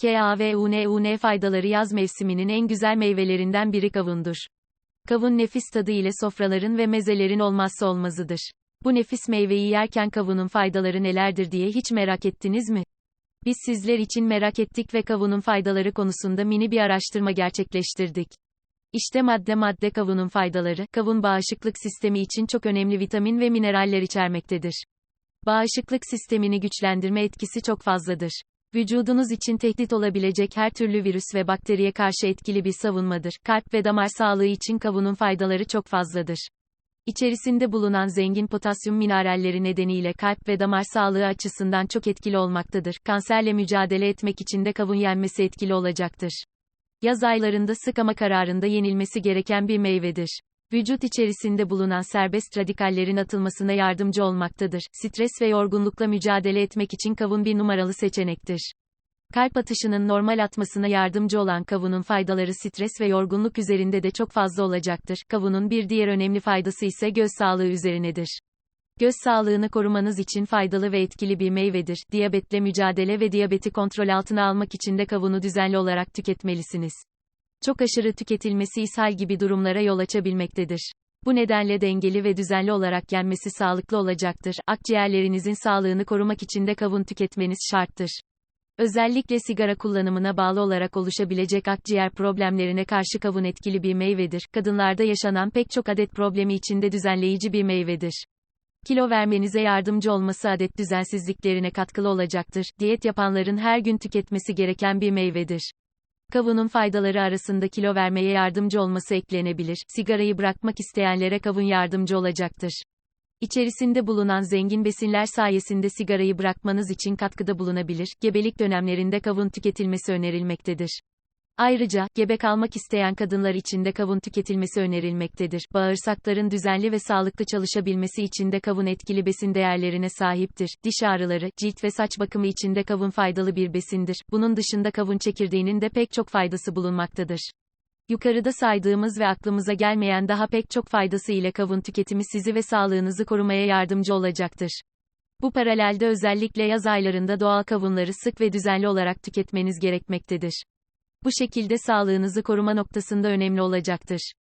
K, A, V, U, N, U, N faydaları yaz mevsiminin en güzel meyvelerinden biri kavundur. Kavun nefis tadı ile sofraların ve mezelerin olmazsa olmazıdır. Bu nefis meyveyi yerken kavunun faydaları nelerdir diye hiç merak ettiniz mi? Biz sizler için merak ettik ve kavunun faydaları konusunda mini bir araştırma gerçekleştirdik. İşte madde madde kavunun faydaları, kavun bağışıklık sistemi için çok önemli vitamin ve mineraller içermektedir. Bağışıklık sistemini güçlendirme etkisi çok fazladır. Vücudunuz için tehdit olabilecek her türlü virüs ve bakteriye karşı etkili bir savunmadır. Kalp ve damar sağlığı için kavunun faydaları çok fazladır. İçerisinde bulunan zengin potasyum mineralleri nedeniyle kalp ve damar sağlığı açısından çok etkili olmaktadır. Kanserle mücadele etmek için de kavun yenmesi etkili olacaktır. Yaz aylarında sık ama kararında yenilmesi gereken bir meyvedir. Vücut içerisinde bulunan serbest radikallerin atılmasına yardımcı olmaktadır. Stres ve yorgunlukla mücadele etmek için kavun bir numaralı seçenektir. Kalp atışının normal atmasına yardımcı olan kavunun faydaları stres ve yorgunluk üzerinde de çok fazla olacaktır. Kavunun bir diğer önemli faydası ise göz sağlığı üzerinedir. Göz sağlığını korumanız için faydalı ve etkili bir meyvedir. Diyabetle mücadele ve diyabeti kontrol altına almak için de kavunu düzenli olarak tüketmelisiniz. Çok aşırı tüketilmesi ishal gibi durumlara yol açabilmektedir. Bu nedenle dengeli ve düzenli olarak yenmesi sağlıklı olacaktır. Akciğerlerinizin sağlığını korumak için de kavun tüketmeniz şarttır. Özellikle sigara kullanımına bağlı olarak oluşabilecek akciğer problemlerine karşı kavun etkili bir meyvedir. Kadınlarda yaşanan pek çok adet problemi içinde düzenleyici bir meyvedir. Kilo vermenize yardımcı olması adet düzensizliklerine katkılı olacaktır. Diyet yapanların her gün tüketmesi gereken bir meyvedir. Kavunun faydaları arasında kilo vermeye yardımcı olması eklenebilir. Sigarayı bırakmak isteyenlere kavun yardımcı olacaktır. İçerisinde bulunan zengin besinler sayesinde sigarayı bırakmanız için katkıda bulunabilir. Gebelik dönemlerinde kavun tüketilmesi önerilmektedir. Ayrıca, gebe kalmak isteyen kadınlar için de kavun tüketilmesi önerilmektedir. Bağırsakların düzenli ve sağlıklı çalışabilmesi için de kavun etkili besin değerlerine sahiptir. Diş ağrıları, cilt ve saç bakımı için de kavun faydalı bir besindir. Bunun dışında kavun çekirdeğinin de pek çok faydası bulunmaktadır. Yukarıda saydığımız ve aklımıza gelmeyen daha pek çok faydası ile kavun tüketimi sizi ve sağlığınızı korumaya yardımcı olacaktır. Bu paralelde özellikle yaz aylarında doğal kavunları sık ve düzenli olarak tüketmeniz gerekmektedir. Bu şekilde sağlığınızı koruma noktasında önemli olacaktır.